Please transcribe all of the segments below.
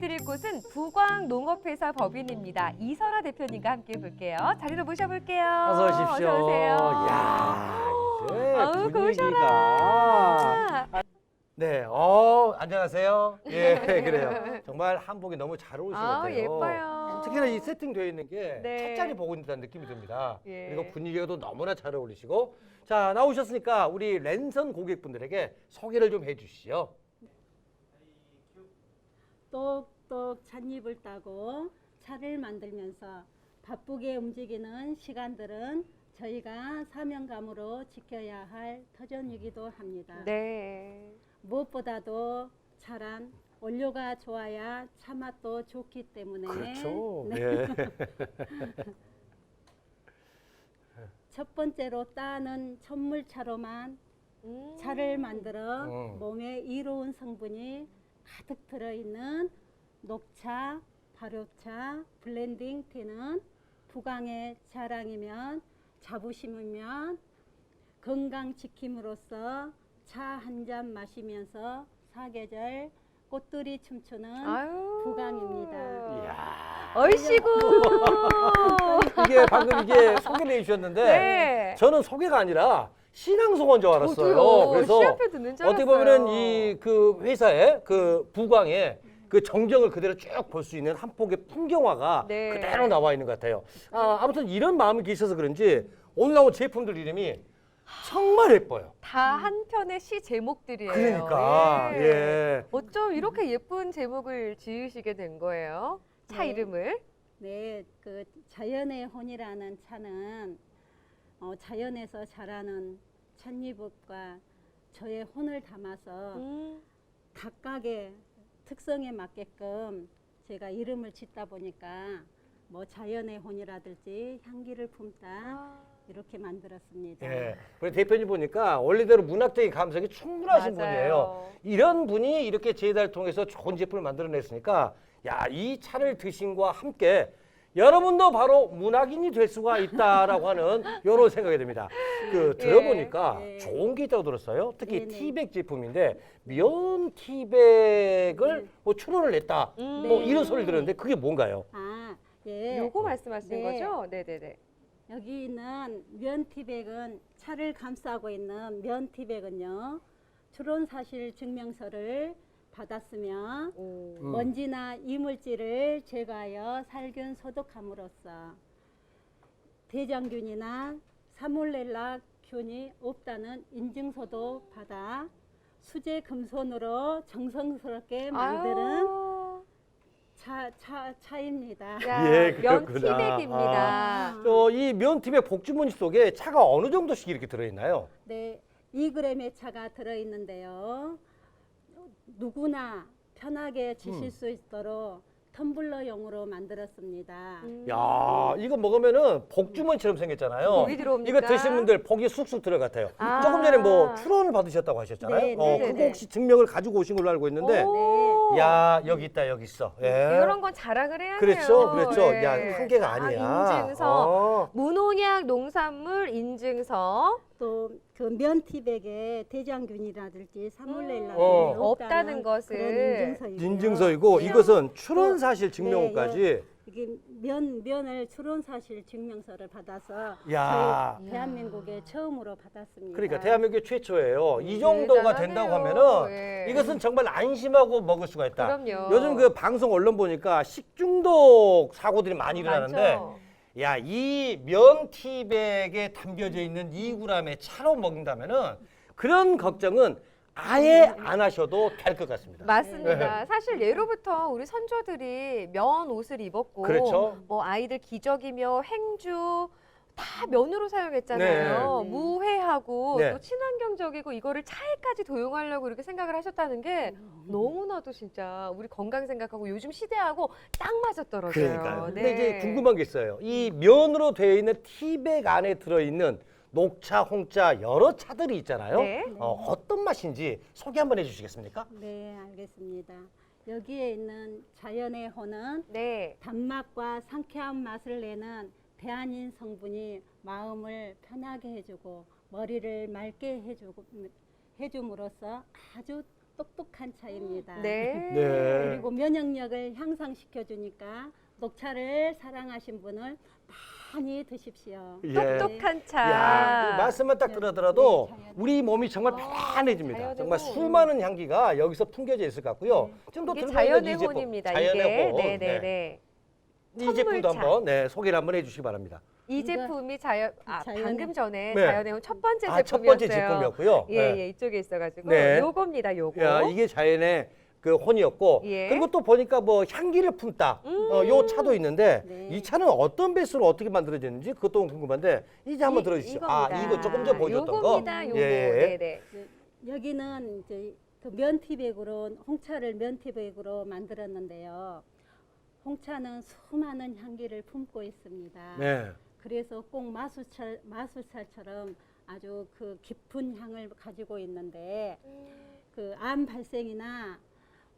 안내해드릴 곳은 부광 농업회사 법인입니다. 이설아 대표님과 함께 볼게요. 자리로 모셔볼게요. 어서 오십시오. 어서 오세요. 야, 이제 아우. 고우셔라. 네, 어, 안녕하세요. 예, 그래요. 정말 한복이 너무 잘 어울리신 것 아, 같아요. 예뻐요. 특히나 이 세팅되어 있는 게 네. 찻자리 보고 있다는 느낌이 듭니다. 예. 그리고 분위기가 또 너무나 잘 어울리시고. 자, 나오셨으니까 우리 랜선 고객분들에게 소개를 좀 해주시죠. 똑똑 찻잎을 따고 차를 만들면서 바쁘게 움직이는 시간들은 저희가 사명감으로 지켜야 할 터전이기도 합니다. 네. 무엇보다도 차란 원료가 좋아야 차 맛도 좋기 때문에 그렇죠. 네. 예. 첫 번째로 따는 천물차로만 음. 차를 만들어 음. 몸에 이로운 성분이 가득 들어있는 녹차, 발효차, 블렌딩 티는 부강의 자랑이면 자부심이면 건강 지킴으로써 차 한 잔 마시면서 사계절 꽃들이 춤추는 아유. 부광입니다. 이야. 얼씨구. 이게 방금 이게 소개를 해주셨는데 네. 저는 소개가 아니라 신앙송원 줄 알았어요. 저도요. 그래서 시 앞에 듣는 줄 어떻게 알았어요. 보면은 이그 회사의 그 부광의 그 정정을 그대로 쭉 볼 수 있는 한 폭의 풍경화가 네. 그대로 나와 있는 것 같아요. 아, 아무튼 이런 마음이 계셔서 그런지 오늘 나온 제품들 이름이 정말 예뻐요. 다 한편의 시 제목들이에요. 그러니까 예. 예. 어쩜 이렇게 예쁜 제목을 지으시게 된 거예요? 차 네. 이름을? 네, 그 자연의 혼이라는 차는 어, 자연에서 자라는 찻잎과 저의 혼을 담아서 음. 각각의 특성에 맞게끔 제가 이름을 짓다 보니까 뭐 자연의 혼이라든지 향기를 품다 아. 이렇게 만들었습니다. 예. 그리고 대표님 보니까 원래대로 문학적인 감성이 충분하신 맞아요. 분이에요. 이런 분이 이렇게 제달 통해서 좋은 제품을 만들어냈으니까 야, 이 차를 드신과 함께 여러분도 바로 문학인이 될 수가 있다라고 하는 이런 생각이 듭니다. 그 예. 들어보니까 예. 좋은 게 있다고 들었어요. 특히 네 네. 티백 제품인데 면 티백을 네. 뭐 출원을 냈다. 음. 뭐 네. 이런 소리를 들었는데 그게 뭔가요? 아, 예. 요거 말씀하시는 네. 거죠? 네네네. 여기 있는 면티백은 차를 감싸고 있는 면티백은요. 출원 사실 증명서를 받았으면 오. 음. 먼지나 이물질을 제거하여 살균 소독함으로써 대장균이나 사몰렐라 균이 없다는 인증서도 받아 수제 금손으로 정성스럽게 만드는 아유. 차, 차, 차입니다. 야, 예, 면 그렇구나. 티백입니다. 저이 면 티백 복주머니 속에 차가 어느 정도씩 이렇게 들어있나요? 네, 2g의 차가 들어있는데요. 누구나 편하게 드실 음. 수 있도록 텀블러용으로 만들었습니다. 음. 야, 이거 먹으면은 복주머니처럼 생겼잖아요. 복이 들어옵니까? 이거 드신 분들 복이 쑥쑥 들어갔대요. 아. 조금 전에 뭐 출원을 받으셨다고 하셨잖아요. 네, 어, 네, 그거 네. 혹시 증명을 가지고 오신 걸로 알고 있는데, 오. 야, 여기 있다, 여기 있어. 예. 이런 건 자랑을 해야 그렇죠, 돼요. 그렇죠. 예. 야, 한 개가 아니야. 아, 인증서. 어. 무농약 농산물 인증서 또 그 면티백에 대장균이라든지 사몰렐라 어. 균이 없다는 것을 그런 인증서이고요. 인증서이고 네. 이것은 출원 사실 증명서까지. 이게 면 면을 출원 사실 증명서를 받아서 야. 저희 대한민국에 처음으로 받았습니다. 그러니까 대한민국 최초예요. 이 정도가 대단하네요. 된다고 하면은 예. 이것은 정말 안심하고 먹을 수가 있다. 그럼요. 요즘 그 방송 언론 보니까 식중독 사고들이 많이 일어나는데 많죠. 야, 이 면 티백에 담겨져 있는 2g의 차로 먹는다면은 그런 걱정은 아예 안 하셔도 될 것 같습니다. 맞습니다. 사실 예로부터 우리 선조들이 면 옷을 입었고, 그렇죠. 뭐 아이들 기저귀며 행주 다 면으로 사용했잖아요. 네. 무해하고 네. 또 친환경적이고 이거를 차에까지 도용하려고 이렇게 생각을 하셨다는 게 너무나도 진짜 우리 건강 생각하고 요즘 시대하고 딱 맞았더라고요. 그러니까요. 네. 근데 이제 궁금한 게 있어요. 이 면으로 되어 있는 티백 안에 들어 있는 녹차, 홍차 여러 차들이 있잖아요. 네. 어, 어떤 맛인지 소개 한번 해주시겠습니까? 네, 알겠습니다. 여기에 있는 자연의 호는 네. 단맛과 상쾌한 맛을 내는 대안인 성분이 마음을 편하게 해주고 머리를 맑게 해주고 해줌으로써 아주 똑똑한 차입니다. 네. 네. 그리고 면역력을 향상시켜 주니까 녹차를 사랑하신 분을 많이 드십시오. 예. 똑똑한 차. 야, 이 말씀만 딱 네, 들어더라도 네, 자연의 우리 몸이 정말 어, 편안해집니다. 자연의 정말 혼. 수많은 향기가 여기서 풍겨져 있을 것 같고요. 좀 더 이게 들고 자연의 있는 이 제품, 혼입니다. 자연의 이게. 혼. 네, 네, 네. 이 제품도 선물차. 한번 네, 소개를 한번 해주시기 바랍니다. 이 제품이 자연 아, 자연의- 방금 전에 네. 자연의 혼첫 번째 아, 제품이었어요. 첫 번째 제품이었고요. 예, 네. 예, 이쪽에 있어가지고 네. 요겁니다, 요거. 야, 이게 자연의 그 혼이었고 예. 그리고 또 보니까 뭐 향기를 품다 음. 어, 요 차도 있는데 네. 이 차는 어떤 배수로 어떻게 만들어졌는지 그것도 궁금한데 이제 한번 이- 들어주시죠. 이겁니다. 아 이거 조금 전 보여줬던 요겁니다, 거. 요거. 예. 네, 네. 여기는 이제 그 면티백으로 홍차를 면티백으로 만들었는데요. 홍차는 수많은 향기를 품고 있습니다. 네. 그래서 꼭 마술차, 마술차처럼 아주 그 깊은 향을 가지고 있는데 그 암 발생이나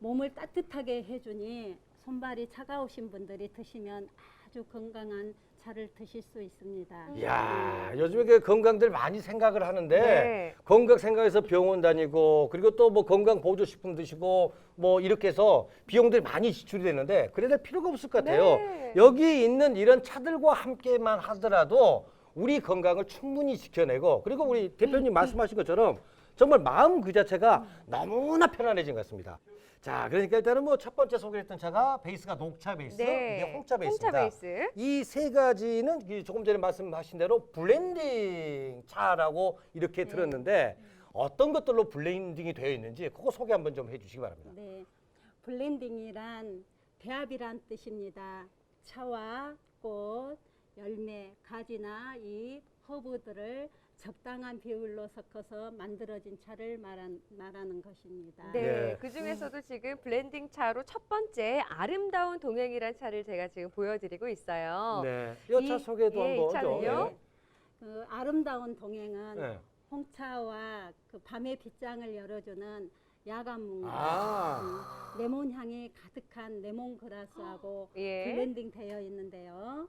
몸을 따뜻하게 해주니 손발이 차가우신 분들이 드시면 아주 건강한 차를 드실 수 있습니다. 이야 요즘에 그 건강들 많이 생각을 하는데 네. 건강 생각해서 병원 다니고 그리고 또 뭐 건강 보조 식품 드시고 뭐 이렇게 해서 비용들이 많이 지출이 되는데 그래야 될 필요가 없을 것 같아요. 네. 여기 있는 이런 차들과 함께만 하더라도 우리 건강을 충분히 지켜내고 그리고 우리 대표님 말씀하신 것처럼 정말 마음 그 자체가 너무나 편안해진 것 같습니다. 자, 그러니까 일단은 뭐 첫 번째 소개했던 차가 베이스가 녹차 베이스, 네. 이게 홍차 베이스입니다. 베이스. 이 세 가지는 이 조금 전에 말씀하신 대로 블렌딩 차라고 이렇게 들었는데 어떤 것들로 블렌딩이 되어 있는지 그거 소개 한번 좀 해주시기 바랍니다. 네, 블렌딩이란 배합이란 뜻입니다. 차와 꽃, 열매, 가지나 잎, 허브들을 적당한 비율로 섞어서 만들어진 차를 말한, 말하는 것입니다. 네. 네. 그 중에서도 지금 블렌딩 차로 첫 번째 아름다운 동행이란 차를 제가 지금 보여드리고 있어요. 네, 이 차 이- 소개도 예, 이 한번 차는요? 좀. 그 아름다운 동행은 네. 홍차와 그 밤의 빗장을 열어주는 야간 문과 아. 음, 레몬 향이 가득한 레몬 그라스하고 예. 블렌딩 되어 있는데요.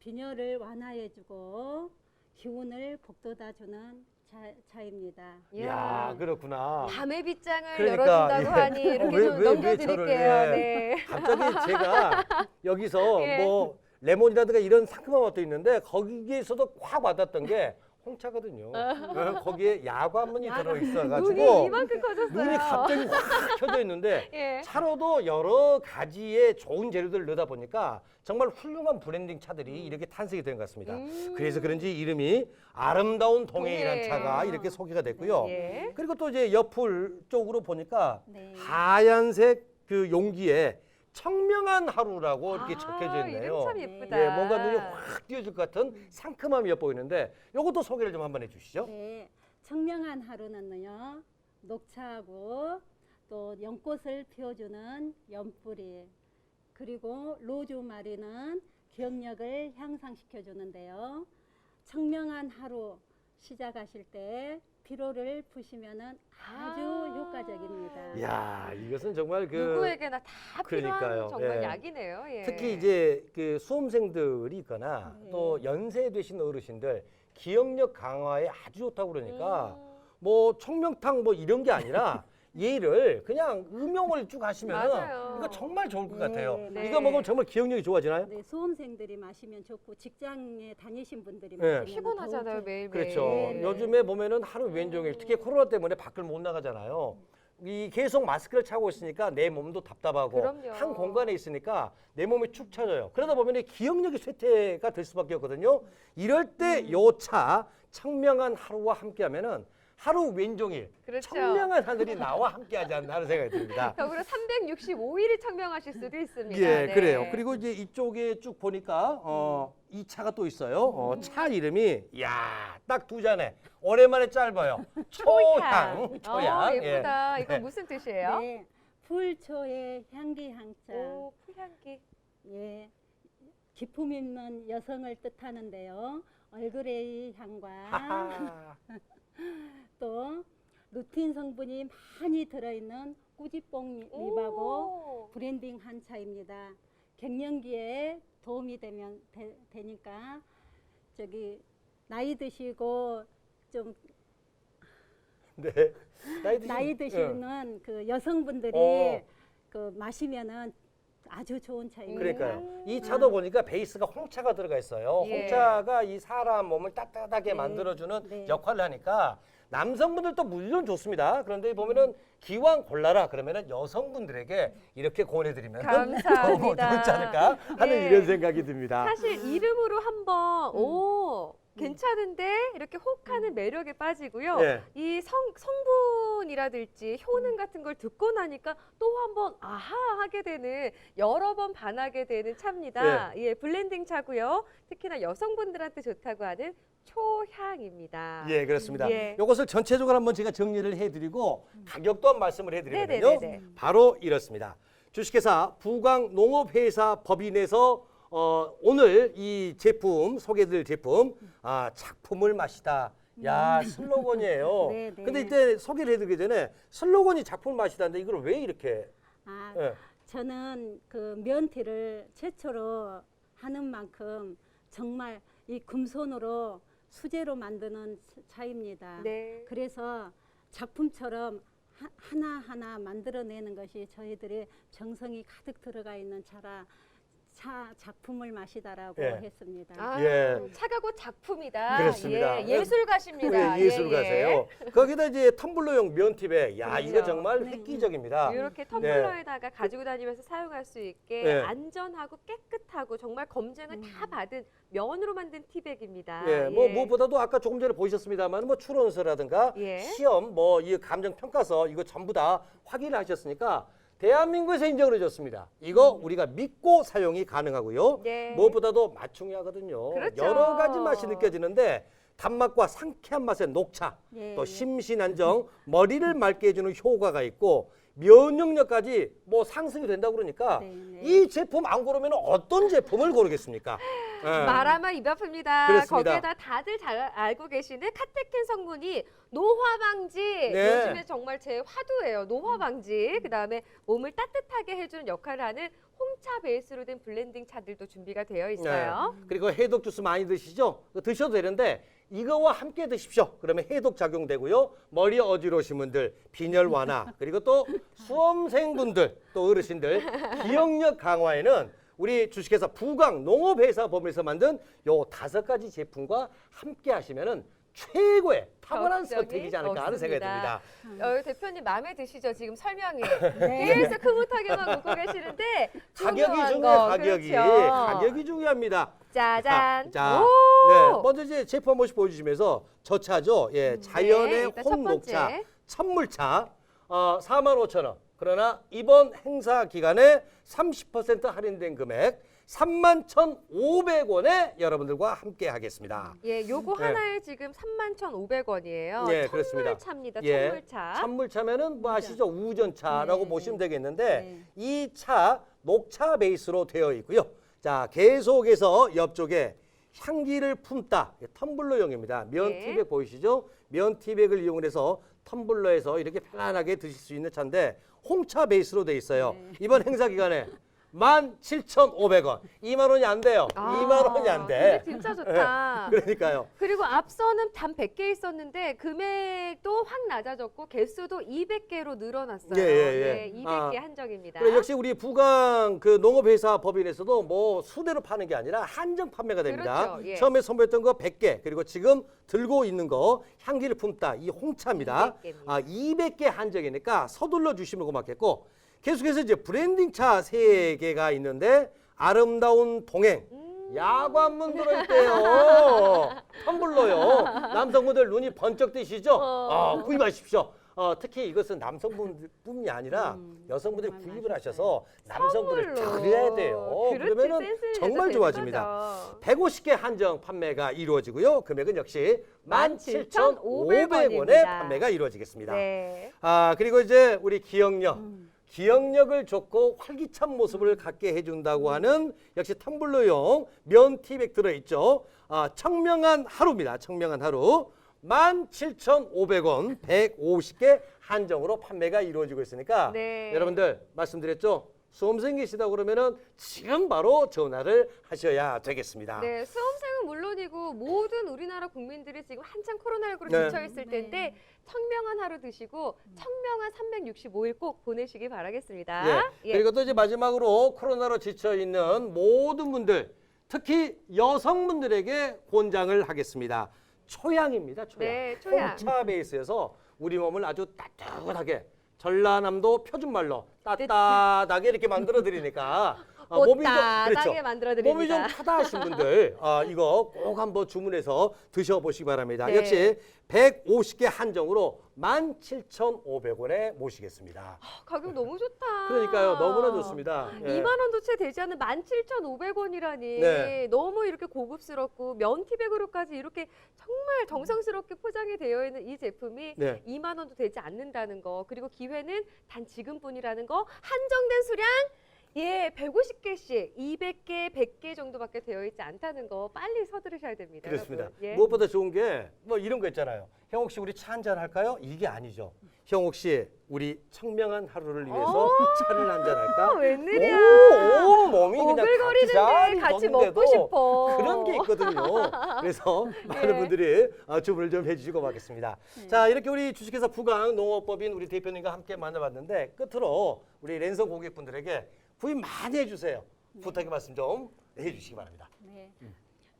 빈혈을 완화해주고 기운을 북돋아주는 차, 차입니다. 이야, 그렇구나. 밤의 빗장을 그러니까, 열어준다고 예. 하니 이렇게 왜- 좀 왜- 왜 넘겨드릴게요. 저를, 예. 네. 갑자기 제가 여기서 예. 뭐 레몬이라든가 이런 상큼한 맛도 있는데 거기에서도 확 와닿았던 게 홍차거든요. 어, 거기에 야과문이 들어 눈이 있어가지고 이만큼 커졌어요. 눈이 갑자기 확 켜져 있는데 예. 차로도 여러 가지의 좋은 재료들을 넣다 보니까 정말 훌륭한 브랜딩 차들이 이렇게 탄생이 된 것 같습니다. 음. 그래서 그런지 이름이 아름다운 동행이라는 동행. 차가 이렇게 소개가 됐고요. 예. 그리고 또 이제 옆을 쪽으로 보니까 네. 하얀색 그 용기에 청명한 하루라고 이렇게 아, 적혀져 있네요. 이름 참 네. 예쁘다. 예, 뭔가 눈이 확 띄어질 것 같은 상큼함이 엿보이는데 이것도 소개를 좀 한번 해주시죠. 네, 청명한 하루는요 녹차하고 또 연꽃을 피워주는 연뿌리 그리고 로즈마리는 기억력을 향상시켜 주는데요. 청명한 하루 시작하실 때 피로를 푸시면은 아주 아. 효과적입니다. 이야, 이것은 정말 그 누구에게나 다 필요한 그러니까요. 정말 예. 약이네요. 예. 특히 이제 그 수험생들이 있거나 네. 또 연세 되신 어르신들 기억력 강화에 아주 좋다고 그러니까 음. 뭐 청명탕 뭐 이런 게 아니라 얘를 그냥 음용을 쭉 맞아요. 이거 정말 좋을 것 네, 같아요. 네. 이거 먹으면 정말 기억력이 좋아지나요? 네, 수험생들이 마시면 좋고 직장에 다니신 분들이 네. 마시면 피곤하잖아요 더욱 매일 매일. 그렇죠. 네. 요즘에 보면은 하루 왼종일 특히 코로나 때문에 밖을 못 나가잖아요. 이 계속 마스크를 차고 있으니까 내 몸도 답답하고 그럼요. 한 공간에 있으니까 내 몸이 축 처져요. 그러다 보면 이 기억력이 쇠퇴가 될 수밖에 없거든요. 이럴 때 음. 요차 청명한 하루와 함께하면은 하루 왼종일 그렇죠. 청명한 하늘이 나와 함께하지 않나 하는 생각이 듭니다. 더불어 365일이 청명하실 수도 있습니다. 예, 네. 그래요. 그리고 이제 이쪽에 쭉 보니까 어, 이 차가 또 있어요. 어, 차 이름이 야, 딱 두 잔에 오랜만에 짧아요. 초향, 초향. 어, 예. 예쁘다. 이거 네. 무슨 뜻이에요? 네, 풀초의 향기 향자. 오, 풀향기. 예, 기품 있는 여성을 뜻하는데요. 얼그레이 향과 하하. 또 루틴 성분이 많이 들어있는 꾸지뽕 잎하고 오. 브랜딩 한 차입니다. 갱년기에 도움이 되면 되, 니까 저기 나이 드시고 좀 네. 나이, 드신, 나이 예. 드시는 그 여성분들이 어. 그 마시면은 아주 좋은 차입니다. 그러니까요. 이 차도 보니까 베이스가 홍차가 들어가 있어요. 예. 홍차가 이 사람 몸을 따뜻하게 네. 만들어주는 네. 역할을 하니까 남성분들도 물론 좋습니다. 그런데 보면은 기왕 골라라 그러면은 여성분들에게 이렇게 권해드리면 감사합니다. 좋지 않을까 하는 네. 이런 생각이 듭니다. 사실 이름으로 한번 음. 오 괜찮은데 이렇게 혹하는 매력에 빠지고요. 예. 이 성, 성분이라든지 효능 같은 걸 듣고 나니까 또 한번 아하 하게 되는 여러 번 반하게 되는 차입니다. 예, 블렌딩 차고요. 특히나 여성분들한테 좋다고 하는 초향입니다. 예, 그렇습니다. 예. 이것을 전체적으로 한번 제가 정리를 해드리고 가격도 한 말씀을 해드리면요. 네네네네. 바로 이렇습니다. 주식회사 부강 농업회사 법인에서 어, 오늘 이 제품 소개드릴 제품 아, 작품을 마시다. 야 슬로건이에요. 네, 네. 근데 이때 소개를 해드리기 전에 슬로건이 작품을 마시다는데 이걸 왜 이렇게? 아, 예. 저는 그 면티를 최초로 하는 만큼 정말 이 금손으로 수제로 만드는 차입니다. 네. 그래서 작품처럼 하- 하나하나 만들어내는 것이 저희들의 정성이 가득 들어가 있는 차라 차 작품을 마시다라고 예. 했습니다. 아, 예. 차가 곧 작품이다. 그렇습니다. 예, 예술가십니다. 예, 예술가세요. 거기다 이제 텀블러용 면팁에 야 이거 그렇죠. 정말 네. 획기적입니다. 이렇게 텀블러에다가 가지고 다니면서 사용할 수 있게 네. 안전하고 깨끗하고 정말 검증을 다 받은 면으로 만든 티백입니다. 예, 뭐 무엇보다도 아까 조금 전에 보셨습니다만 뭐 추론서라든가 예. 시험 뭐 이 감정 평가서 이거 전부 다 확인을 하셨으니까 대한민국에서 인정을 해줬습니다. 이거 우리가 믿고 사용이 가능하고요. 음. 네. 무엇보다도 맛중요하거든요. 그렇죠. 여러 가지 맛이 느껴지는데 단맛과 상쾌한 맛의 녹차, 예, 또 예. 심신 안정, 머리를 맑게 해주는 효과가 있고 면역력까지 뭐 상승이 된다고 그러니까 네, 네. 이 제품 안 고르면 어떤 제품을 고르겠습니까? 예. 말하면 입 아픕니다. 그렇습니다. 거기에다 다들 잘 알고 계시는 카테킨 성분이 노화 방지. 네. 요즘에 정말 제 화두예요. 노화 방지. 그다음에 몸을 따뜻하게 해주는 역할을 하는 홍차 베이스로 된 블렌딩 차들도 준비가 되어 있어요. 네. 그리고 해독 주스 많이 드시죠? 드셔도 되는데 이거와 함께 드십시오. 그러면 해독 작용되고요. 머리 어지러우신 분들, 빈혈 완화, 그리고 또 수험생분들, 또 어르신들 기억력 강화에는 우리 주식회사 부강 농업회사 법에서 만든 요 다섯 가지 제품과 함께 하시면은 최고의 탁월한 선택이지 않을까 하는 생각이. 듭니다. 어, 대표님 마음에 드시죠? 지금 설명이 네. 계속 흐뭇하게만 웃고 계시는데 가격이 중요해요. 거, 가격이 그렇죠. 가격이 중요합니다. 짜잔. 자, 오! 네, 먼저 이제 제품 한 번씩 보여주시면서 저 차죠. 예, 자연의 네, 일단 첫 번째. 천물차, 어, 4만 5천 원. 그러나 이번 행사 기간에 30% 할인된 금액 3만 1,500원에 여러분들과 함께 하겠습니다. 예, 요거 네. 하나에 지금 31,500원이에요. 예, 그렇습니다. 천물차입니다. 예, 천물차. 찬물차면은 뭐 아시죠? 우전차라고 네, 보시면 네. 되겠는데 네. 이차 녹차 베이스로 되어 있고요. 자, 계속해서 옆쪽에 향기를 품다. 텀블러용입니다. 면 네. 티백 보이시죠? 면 티백을 이용해서 텀블러에서 이렇게 편안하게 드실 수 있는 차인데 홍차 베이스로 돼 있어요. 네. 이번 행사 기간에 17,500원. 2만 원이 안 돼요. 아, 2만 원이 안 돼. 근데 진짜 좋다. 그러니까요. 그리고 앞서는 단 100개 있었는데 금액도 확 낮아졌고 개수도 200개로 늘어났어요. 예, 예, 예. 200개 아, 한정입니다. 그래, 역시 우리 부강 그 농업회사 법인에서도 뭐 수대로 파는 게 아니라 한정 판매가 됩니다. 그렇죠, 예. 처음에 선보였던 거 100개 그리고 지금 들고 있는 거 향기를 품다 이 홍차입니다. 200개 입니다. 아 200개 한정이니까 서둘러 주시면 고맙겠고 계속해서 이제 브랜딩 차 세 개가 있는데 아름다운 동행. 음. 야관문 들어있대요. 텀블러요. 남성분들 눈이 번쩍 뜨시죠? 어. 아, 구입하십시오. 어, 특히 이것은 남성분뿐이 아니라 음, 여성분들이 정말 구입을. 하셔서 남성분들 선물로. 드려야 돼요. 그렇지, 그러면은 센스를 정말 내서 좋아집니다. 거죠. 150개 한정 판매가 이루어지고요. 금액은 역시 17,500 17,500원에 원입니다. 판매가 이루어지겠습니다. 네. 아, 그리고 이제 우리 기억력. 음. 기억력을 좋고 활기찬 모습을 갖게 해준다고 하는 역시 텀블러용 면 티백 들어있죠. 아, 청명한 하루입니다. 청명한 하루. 17,500원 150개 한정으로 판매가 이루어지고 있으니까 네. 여러분들 말씀드렸죠. 수험생 계시다 그러면은 지금 바로 전화를 하셔야 되겠습니다. 네, 수험생은 물론이고 모든 우리나라 국민들이 지금 한창 코로나19로 네. 지쳐 있을 텐데 청명한 하루 드시고 청명한 365일 꼭 보내시기 바라겠습니다. 예. 그리고 또 이제 마지막으로 코로나로 지쳐 있는 모든 분들, 특히 여성분들에게 권장을 하겠습니다. 초양입니다. 초양. 네, 초양. 홍차 베이스에서 우리 몸을 아주 따뜻하게 전라남도 표준말로 따뜻하게 이렇게 만들어 드리니까 아, 몸이 좀 뽀따하게 만들어 몸이 좀 드립니다. 타다 하신 분들 아, 이거 꼭 한번 주문해서 드셔보시기 바랍니다. 네. 역시 150개 한정으로 17,500원에 모시겠습니다. 가격 너무 좋다. 그러니까요. 너무나 좋습니다. 예. 2만 원도 채 되지 않는 17,500원이라니 네. 너무 이렇게 고급스럽고 면티백으로까지 이렇게 정말 정성스럽게 포장이 되어 있는 이 제품이 네. 2만 원도 되지 않는다는 거 그리고 기회는 단 지금뿐이라는 거 한정된 수량 예 150개씩 200개 100개 정도밖에 되어 있지 않다는 거 빨리 서두르셔야 됩니다. 그렇습니다. 여러분. 예. 무엇보다 좋은 게 뭐 이런 거 있잖아요. 형옥 씨 우리 차 한 잔 할까요? 이게 아니죠. 형옥 씨 우리 청명한 하루를 위해서 차를 한잔 아, 할까? 웬일이야? 오, 온 몸이 그냥 오글거리는데 같이 먹고 싶어. 그런 게 있거든요. 그래서 많은 예. 분들이 아, 주문을 좀 해주시고 가겠습니다. 네. 자 이렇게 우리 주식회사 부강 농업법인 우리 대표님과 함께 만나봤는데 끝으로 우리 랜선 고객분들에게 구입 많이 해주세요. 부탁의 말씀 좀 해주시기 바랍니다. 네.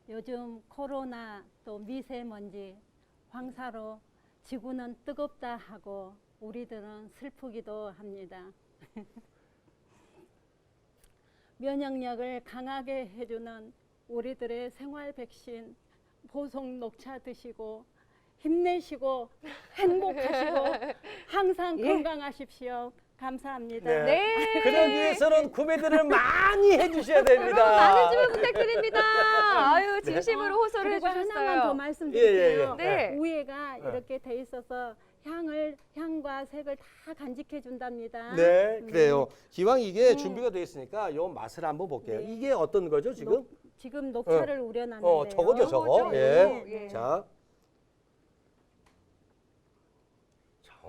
요즘 코로나 또 미세먼지 황사로 지구는 뜨겁다 하고 우리들은 슬프기도 합니다. 면역력을 강하게 해주는 우리들의 생활 백신 보송 녹차 드시고 힘내시고 행복하시고 항상 예. 건강하십시오. 감사합니다. 네. 네. 그러기 위해서는 구매들을 많이 해주셔야 됩니다. 여러분 많은 주문 부탁드립니다. 아유 진심으로 호소를 그리고 하나만 더 해주셨어요. 말씀드릴게요. 예, 예, 예. 네. 위에가 네. 이렇게 돼 있어서 향을 향과 색을 다 간직해 준답니다. 네, 그래요. 기왕 이게 음. 준비가 되어 있으니까 요 맛을 한번 볼게요. 네. 이게 어떤 거죠 지금? 녹- 지금 녹차를 우려놨는데요. 어, 저거죠, 저거. 요거죠, 예. 예. 자,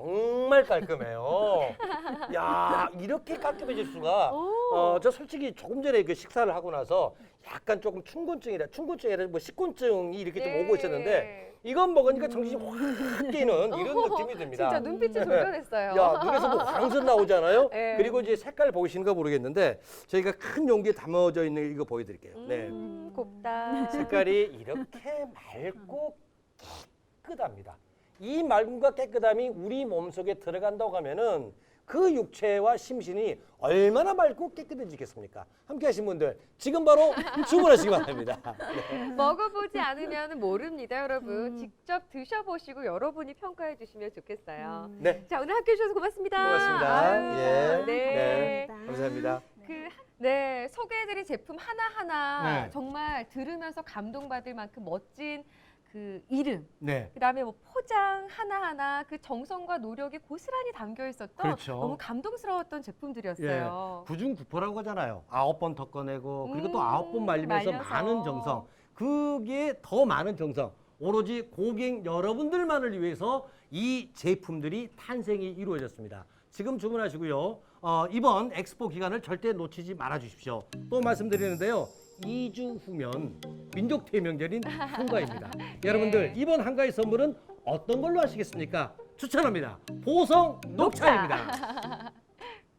정말 깔끔해요. 야, 이렇게 깔끔해질 수가. 오. 어, 저 솔직히 조금 전에 그 식사를 하고 나서 약간 조금 충곤증이라 충곤증이 아니라 뭐 식곤증이 이렇게 좀 네. 오고 있었는데 이건 먹으니까 정신이 확 깨는 이런 느낌이 듭니다. 진짜 눈빛이 돌변했어요. 야, 눈에서 뭐 광선 나오잖아요. 네. 그리고 이제 색깔 보이시는가 모르겠는데 저희가 큰 용기에 담아져 있는 이거 보여드릴게요. 네. 음, 곱다. 색깔이 이렇게 맑고 깨끗합니다. 이 맑음과 깨끗함이 우리 몸속에 들어간다고 하면은 그 육체와 심신이 얼마나 맑고 깨끗해지겠습니까? 함께 하신 분들 지금 바로 주문하시기 바랍니다. 네. 먹어보지 않으면 모릅니다, 여러분. 음. 직접 드셔보시고 여러분이 평가해 주시면 좋겠어요. 음. 네. 자, 오늘 함께 해주셔서 고맙습니다. 고맙습니다. 아유, 예. 네. 감사합니다. 그, 네, 소개해드린 제품 하나하나 네. 정말 들으면서 감동받을 만큼 멋진 그 이름, 네. 그다음에 뭐 포장 하나하나 그 정성과 노력이 고스란히 담겨 있었던 그렇죠. 너무 감동스러웠던 제품들이었어요. 구중 구포라고 하잖아요. 아홉 번 더 꺼내고 그리고 또 음, 아홉 번 말리면서 말려서. 많은 정성. 그게 더 많은 정성. 오로지 고객 여러분들만을 위해서 이 제품들이 탄생이 이루어졌습니다. 지금 주문하시고요. 어, 이번 엑스포 기간을 절대 놓치지 말아 주십시오. 또 말씀드리는데요. 2주 후면 민족 대명절인 한가입니다. 여러분들 이번 한가의 선물은 어떤 걸로 하시겠습니까? 추천합니다. 보성 녹차입니다.